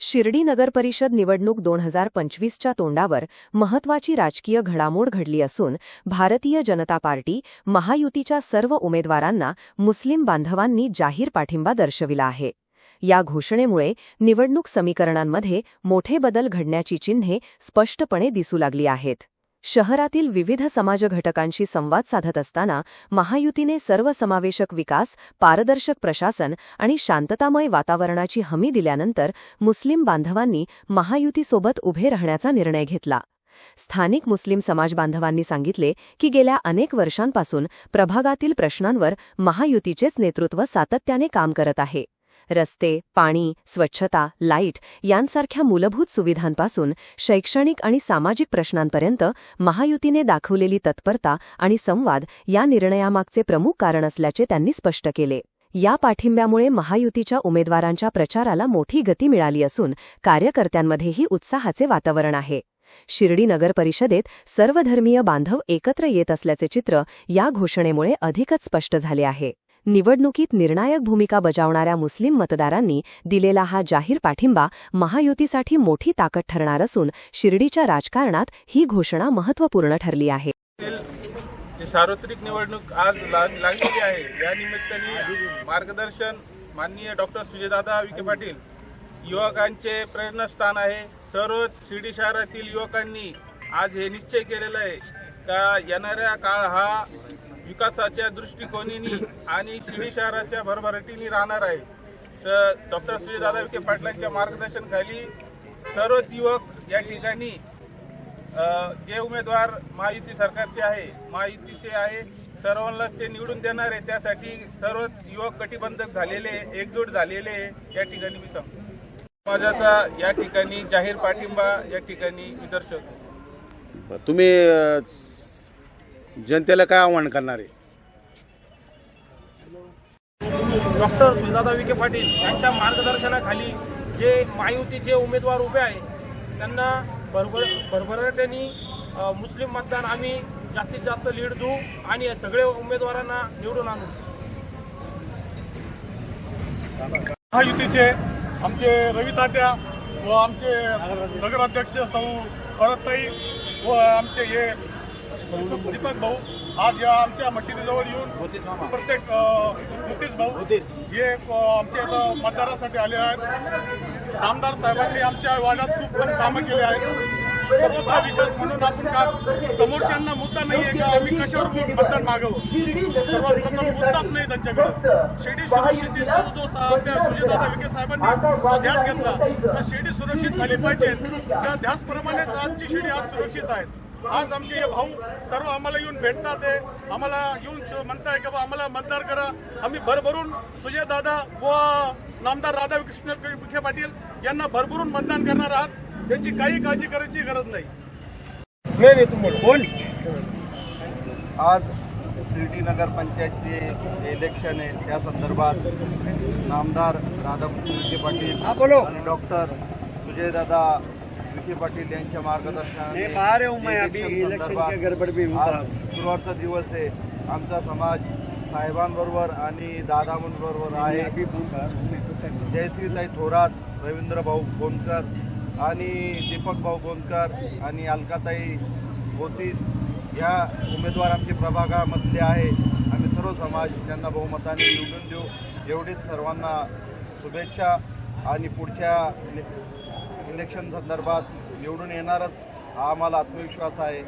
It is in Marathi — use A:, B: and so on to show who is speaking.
A: शिर्डी नगरपरिषद निवडणूक दोन हजार पंचवीसच्या तोंडावर महत्वाची राजकीय घडामोड घडली असून भारतीय जनता पार्टी महायुतीच्या सर्व उमेदवारांना मुस्लिम बांधवांनी जाहीर पाठिंबा दर्शविला आहे. या घोषणेमुळे निवडणूक समीकरणांमध्ये मोठे बदल घडण्याची चिन्हे स्पष्टपणे दिसू लागली आहेत. शहरातील विविध समाजघटकांशी संवाद साधत असताना महायुतीने सर्वसमावेशक विकास पारदर्शक प्रशासन आणि शांततामय वातावरणाची हमी दिल्यानंतर मुस्लिम बांधवांनी महायुतीसोबत उभे राहण्याचा निर्णय घेतला. स्थानिक मुस्लिम समाजबांधवांनी सांगितले की गेल्या अनेक वर्षांपासून प्रभागातील प्रश्नांवर महायुतीचेच नेतृत्व सातत्याने काम करत आहे. रस्ते पाणी स्वच्छता लाइट यांसारख्या मूलभूत सुविधांपासून शैक्षणिक आणि सामाजिक प्रश्नांपर्यंत महायुतीने दाखवलेली तत्परता आणि संवाद या निर्णयामागचे प्रमुख कारण असल्याचे त्यांनी स्पष्ट केले. या पाठिंब्यामुळे महायुतीच्या उमेदवारांच्या प्रचाराला मोठी गती मिळाली असून कार्यकर्त्यांमध्येही उत्साहाचे वातावरण आहे. शिर्डी नगर परिषदेत सर्वधर्मीय बांधव एकत्र येत असल्याचे चित्र या घोषणेमुळे अधिकच स्पष्ट झाले आहे. निवडणुकीत निर्णायक भूमिका बजावणाऱ्या मुस्लिम मतदारांनी दिलेला हा जाहीर पाठिंबा महायुतीसाठी मोठी ताकद ठरणार असून शिर्डीच्या राजकारणात ही घोषणा महत्त्वपूर्ण ठरली आहे.
B: जी सार्वत्रिक निवडणूक आज लाग- लागलेली आहे या निमित्ताने मार्गदर्शन माननीय डॉक्टर सुजयदादा विखे पाटील युवकांचे प्रेरणास्थान आहे. सर्वच शिर्डी शहरातील युवकांनी आज हे निश्चय केलेला आहे का येणाऱ्या काळ हा विकासाच्या दृष्टिकोनीनी आणि शिर्डी शहराच्या भरभराटीने राहणार आहे. तर डॉक्टर सुजयदादा विखे पाटलांच्या मार्गदर्शनाखाली सर्वच युवक या ठिकाणी जे उमेदवार महायुती सरकारचे आहे महायुतीचे आहे सर्वांनाच ते निवडून देणार आहे. त्यासाठी सर्वच युवक कटिबंधक झालेले एकजूट झालेले आहे, या ठिकाणी मी सांगतो. समाजाचा या ठिकाणी जाहीर पाठिंबा या ठिकाणी मी
C: तुम्ही जनतेला काय आव्हान करणार आहे?
D: डॉक्टर सुजाता विखे पाटील यांच्या मार्गदर्शनाखाली जे महायुतीचे उमेदवार उभे आहे त्यांना भरभर भरभराट्याने मुस्लिम मतदान आम्ही जास्तीत जास्त लीड देऊ आणि या सगळे उमेदवारांना निवडून आणू.
E: महायुतीचे आमचे रवी तात्या व आमचे नगराध्यक्ष सौ भरतताई व आमचे हे दीपक भाऊ आज या आमच्या मशिदीजवळ येऊन प्रत्येक मुतीस भाऊ हे आमच्या इथं मतदारासाठी आले आहेत. आमदार साहेबांनी आमच्या वाड्यात खूप पण कामं केली आहेत. सर्वत्र विकास म्हणून आपण का समोरच्यांना मुद्दा नाही आहे का आम्ही कशावर मतदान मागावं? सर्वात प्रथम मुद्दाच नाही त्यांच्याकडे. शिर्डी सुरक्षितेचा जो आपल्या सुजयदादा विखे साहेबांनी ध्यास घेतला. तर शिर्डी सुरक्षित झाली पाहिजे. त्या ध्यासप्रमाणेच आजची शिर्डी आज सुरक्षित आहेत आज आमचे हे भाऊ सर्व आम्हाला येऊन भेटतात आहे आम्हाला येऊन म्हणताय की बा आम्हाला मतदार करा. आम्ही भरभरून सुजयदादा व नामदार राधाकृष्ण विखे पाटील यांना भरभरून मतदान करणार आहात. याची काही काळजी करायची गरज नाही.
F: आज शिर्डी नगर पंचायतचे इलेक्शन आहे. त्या संदर्भात नामदार राधाकृष्ण विखे पाटील आणि डॉक्टर सुजयदादा विखे पाटील यांच्या मार्गदर्शनाने शुक्रवारचा दिवस आहे. आमचा समाज साहेबांबरोबर आणि दादांबरोबर आहे. जयश्रीताई थोरात रवींद्र भाऊ गोंदकर आणि दीपक भाऊ गोंदकर आणि अलकाताई गोतीस या उमेदवार आमचे प्रभागामधले आहे. आम्ही सर्व समाज त्यांना बहुमताने निवडून देऊ एवढीच सर्वांना शुभेच्छा आणि पुढच्या इलेक्शन संदर्भात निवडून येणारच हा आम्हाला आत्मविश्वास आहे.